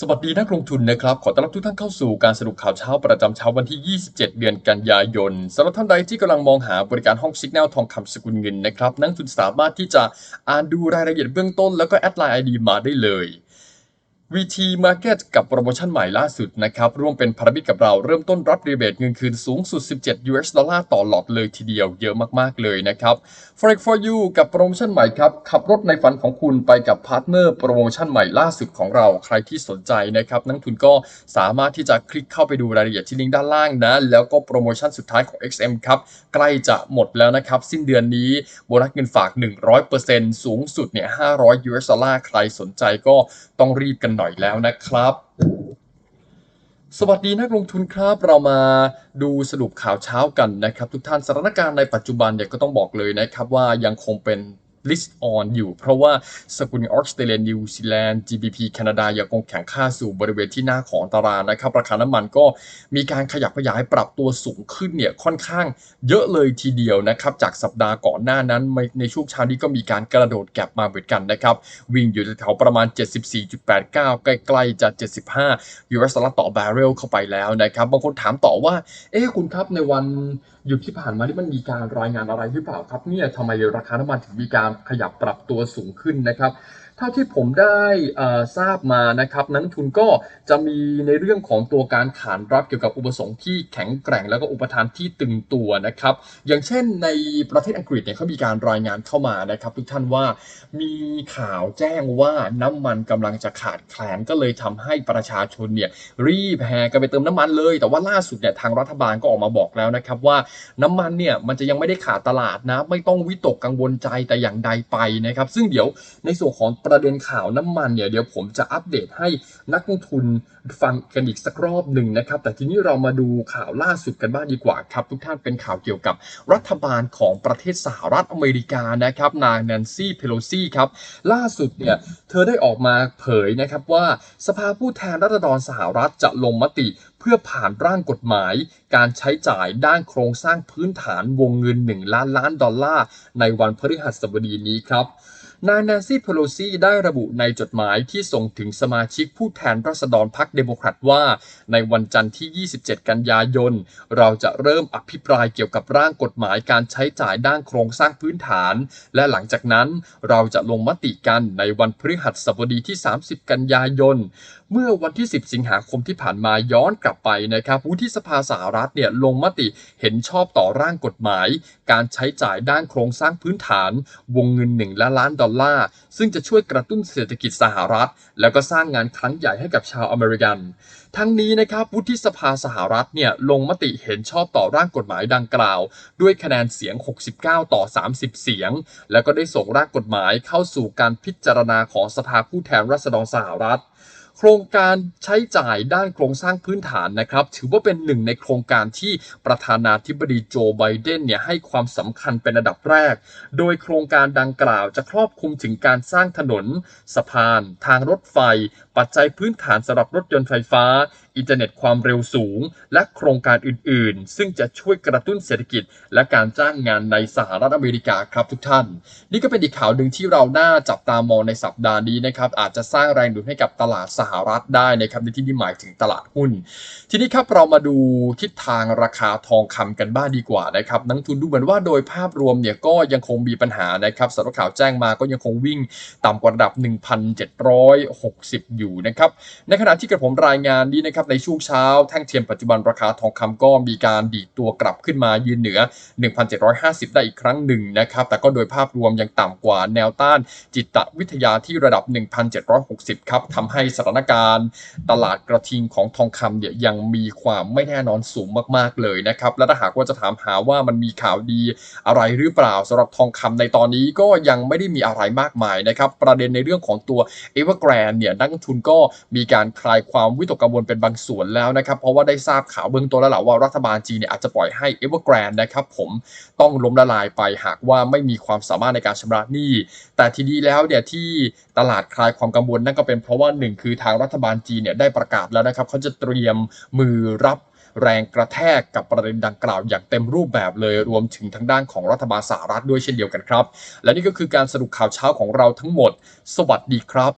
สวัสดีนักลงทุนนะครับ ขอต้อนรับทุกท่านเข้าสู่การสรุปข่าวเช้าประจำเช้าวันที่ 27 เดือนกันยายนสำหรับท่านใดที่กำลังมองหาบริการห้องสิกแนลทองคำสกุลเงินนะครับ นักลงทุนสามารถที่จะอ่านดูรายละเอียดเบื้องต้นแล้วก็แอดไลน์ ID มาได้เลย VT Market กับโปรโมชั่นใหม่ล่าสุดนะครับ ร่วมเป็นพันธมิตรกับเราเริ่มต้นรับรีเบทเงินคืนสูงสุด 17 US ดอลลาร์ต่อหลอดเลยทีเดียวเยอะมาก ๆ เลยนะครับ Forex for you กับโปรโมชั่นใหม่ครับ ขับรถในฝันของคุณไปกับพาร์ทเนอร์โปรโมชั่นใหม่ล่าสุดของเราใครที่สนใจนะครับ นักทุนก็สามารถที่จะคลิกเข้าไปดูรายละเอียดที่ลิงก์ด้านล่างนะ แล้วก็โปรโมชั่นสุดท้ายของ XM ครับใกล้จะหมดแล้วนะครับสิ้นเดือนนี้โบนัสเงินฝาก 100%สูงสุดเนี่ย500 US ดอลลาร์ใครสนใจก็ต้องรีบกันหน่อยแล้วนะครับ สวัสดีนักลงทุนครับ เรามาดูสรุปข่าวเช้ากันนะครับ ทุกท่านสถานการณ์ในปัจจุบันเนี่ยก็ต้องบอกเลยนะครับว่ายังคงเป็น list on อยู่ เพราะว่าสกุลออสเตรเลียนิวซีแลนด์ GBP แคนาดายังคงแข็งค่าสู่บริเวณที่หน้าของตารางนะครับ ราคาน้ำมันก็มีการขยับขยายปรับตัวสูงขึ้นเนี่ยค่อนข้างเยอะเลยทีเดียวนะครับ จากสัปดาห์ก่อนหน้านั้นในช่วงเช้านี้ก็มีการกระโดดแก็บมาเหมือนกันนะครับ วิ่งอยู่แถวประมาณ 74.89 ใกล้ๆจะ 75 US ดอลลาร์ต่อบาร์เรลเข้าไปแล้วนะครับบางคนถามต่อว่า เอ๊ะคุณครับในวันหยุดที่ผ่านมานี่มันมีการรายงานอะไรหรือเปล่าครับเนี่ยทำไมราคาน้ำมันถึงมีการขยับปรับตัวสูงขึ้นนะครับ เท่าที่ผมได้ทราบมานะครับนักทุนก็จะมีในเรื่องของตัวการขานรับเกี่ยวกับอุปสงค์ที่แข็งแกร่งแล้วก็อุปทานที่ตึงตัวนะครับอย่างเช่นในประเทศอังกฤษเนี่ยเขามีการรายงานเข้ามานะครับ ทุกท่านว่ามีข่าวแจ้งว่าน้ำมันกำลังจะขาดแคลนก็เลยทำให้ประชาชนเนี่ยรีบแห่กันไปเติมน้ำมันเลย แต่ว่าล่าสุดเนี่ยทางรัฐบาลก็ออกมาบอกแล้วนะครับว่าน้ำมันเนี่ยมันจะยังไม่ได้ขาดตลาดนะ ไม่ต้องวิตกกังวลใจแต่อย่างใดไปนะครับ ซึ่งเดี๋ยวในส่วนของประเด็นข่าวน้ำมันเนี่ยเดี๋ยวผมจะอัปเดตให้นักลงทุนฟังกันอีกสักรอบหนึ่งนะครับ แต่ทีนี้เรามาดูข่าวล่าสุดกันบ้างดีกว่าครับทุกท่านเป็นข่าวเกี่ยวกับรัฐบาลของประเทศสหรัฐอเมริกานะครับนางแนนซี่เพโลซีครับล่าสุดเนี่ยเธอได้ออกมาเผยนะครับว่าสภาผู้แทนราษฎรสหรัฐจะลงมติเพื่อผ่านร่างกฎหมายการใช้จ่ายด้านโครงสร้างพื้นฐานวงเงิน 1 ล้านล้านดอลลาร์ในวันพฤหัสบดีนี้ครับ นายแนนซี่เพโลซีได้ระบุในจดหมายที่ส่งถึงสมาชิกผู้แทนราษฎรพรรคเดโมแครตว่า ในวันจันทร์ที่ 27 กันยายน เราจะเริ่มอภิปรายเกี่ยวกับร่างกฎหมายการใช้จ่ายด้านโครงสร้างพื้นฐาน และหลังจากนั้นเราจะลงมติกันในวันพฤหัสบดีที่ 30 กันยายน เมื่อวันที่ 10 สิงหาคมที่ผ่านมาย้อนกลับไปนะครับวุฒิสภาสหรัฐเนี่ยลงมติเห็นชอบต่อร่างกฎหมาย การใช้จ่ายด้านโครงสร้างพื้นฐาน วงเงิน1ล้านล้านดอลลาร์ ซึ่งจะช่วยกระตุ้นเศรษฐกิจสหรัฐ แล้วก็สร้างงานครั้งใหญ่ให้กับชาวอเมริกัน ทั้งนี้นะครับวุฒิสภาสหรัฐเนี่ยลงมติเห็นชอบต่อร่างกฎหมายดังกล่าว ด้วยคะแนนเสียง 69 ต่อ 30 เสียง แล้วก็ได้ส่งร่างกฎหมายเข้าสู่การพิจารณาของสภาผู้แทนราษฎรสหรัฐ โครงการใช้จ่ายด้านโครงสร้างพื้นฐานนะครับ ถือว่าเป็นหนึ่งในโครงการที่ประธานาธิบดีโจไบเดนเนี่ยให้ความสำคัญเป็นอันดับแรก โดยโครงการดังกล่าวจะครอบคลุมถึงการสร้างถนน สะพาน ทางรถไฟ ปัจจัยพื้นฐานสำหรับรถยนต์ไฟฟ้า อินเทอร์เน็ตความเร็วสูง และโครงการอื่น ๆ ซึ่งจะช่วยกระตุ้นเศรษฐกิจ และการจ้างงานในสหรัฐอเมริกาครับทุกท่าน นี่ก็เป็นอีกข่าวหนึ่งที่เราน่าจับตามองในสัปดาห์นี้นะครับอาจจะสร้างแรงดูดให้กับตลาดสหรัฐได้นะครับในที่นี้หมายถึงตลาดหุ้น ทีนี้ครับเรามาดูทิศทางราคาทองคำกันบ้างดีกว่านะครับนักทุนดูเหมือนว่าโดยภาพรวมเนี่ยก็ยังคงมีปัญหานะครับสำหรับข่าวแจ้งมาก็ยังคงวิ่งต่ำกว่าระดับ 1,760 อยู่นะครับในขณะที่กระผมรายงานนี้นะครับในช่วงเช้าแท่งเทียมปัจจุบันราคาทองคำก็มีการดีดตัวกลับขึ้นมายืนเหนือ 1,750 ได้อีกครั้งหนึ่งนะครับแต่ก็โดยภาพรวมยังต่ำกว่าแนวต้านจิตวิทยาที่ระดับ 1,760 ครับทำให้สถานการณ์ ตลาดกระทิงของทองคำเนี่ยยังมีความไม่แน่นอนสูงมากๆเลยนะครับ และถ้าหากว่าจะถามหาว่ามันมีข่าวดีอะไรหรือเปล่าสำหรับทองคำในตอนนี้ก็ยังไม่ได้มีอะไรมากมายนะครับ ประเด็นในเรื่องของตัว Evergrande เนี่ยนักลงทุนก็มีการคลายความวิตกกังวลเป็นบางส่วนแล้วนะครับ เพราะว่าได้ทราบข่าวเบื้องต้นแล้วแหละว่ารัฐบาลจีนเนี่ยอาจจะปล่อยให้ Evergrande นะครับผมต้องล้มละลายไปหากว่าไม่มีความสามารถในการชำระหนี้ แต่ทีนี้แล้วเนี่ยที่ตลาดคลายความกังวลนั่นก็เป็นเพราะว่าหนึ่งคือทางรัฐบาลจีนเนี่ยได้ประกาศแล้วนะครับเขาจะเตรียมมือรับแรงกระแทกกับประเด็นดังกล่าวอย่างเต็มรูปแบบเลยรวมถึงทางด้านของรัฐบาลสหรัฐด้วยเช่นเดียวกันครับ และนี่ก็คือการสรุปข่าวเช้าของเราทั้งหมด สวัสดีครับ